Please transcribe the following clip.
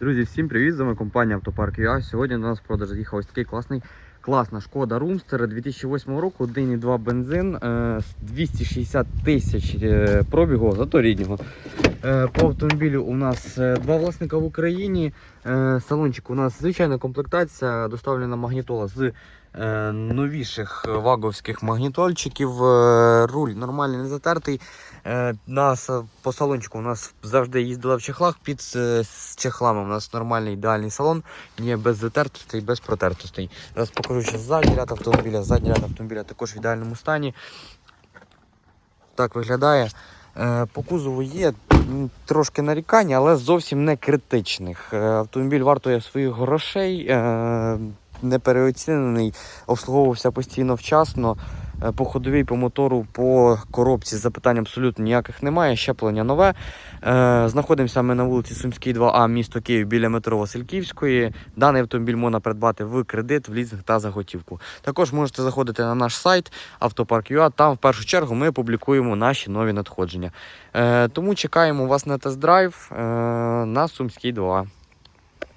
Друзі, всім привіт! З вами компанія Автопарк ЮА. Сьогодні до нас в продаж з'їхав ось такий класний, класна шкода Румстер 2008 року, 1,2 бензин, е, з 260 тисяч е, пробігу, зато ріднього. Е, По автомобілю у нас е, два власника в Україні. Е, Салончик у нас звичайна комплектація, доставлена магнітола з новіших ваговських магнітольчиків. Руль нормальний, не затертий. По салончику у нас завжди їздила в чехлах. Під з чехлами у нас нормальний ідеальний салон, не без затертостей, без протертостей. Зараз покажу ще задній ряд автомобіля. Задній ряд автомобіля також в ідеальному стані. Так виглядає. Е, По кузову є трошки нарікань, але зовсім не критичних. Е, Автомобіль вартує своїх грошей, не переоцінений, обслуговувався постійно вчасно. Е, По ходовій, по мотору, по коробці запитань абсолютно ніяких немає. Щеплення нове. Е, Знаходимося ми на вулиці Сумській, 2А, місто Київ біля метро Васильківської. Даний автомобіль можна придбати в кредит, в лізинг та за готівку. Також можете заходити на наш сайт Автопарк.ua. Там в першу чергу ми публікуємо наші нові надходження. Е, Тому чекаємо вас на тест-драйв е, на Сумській 2А.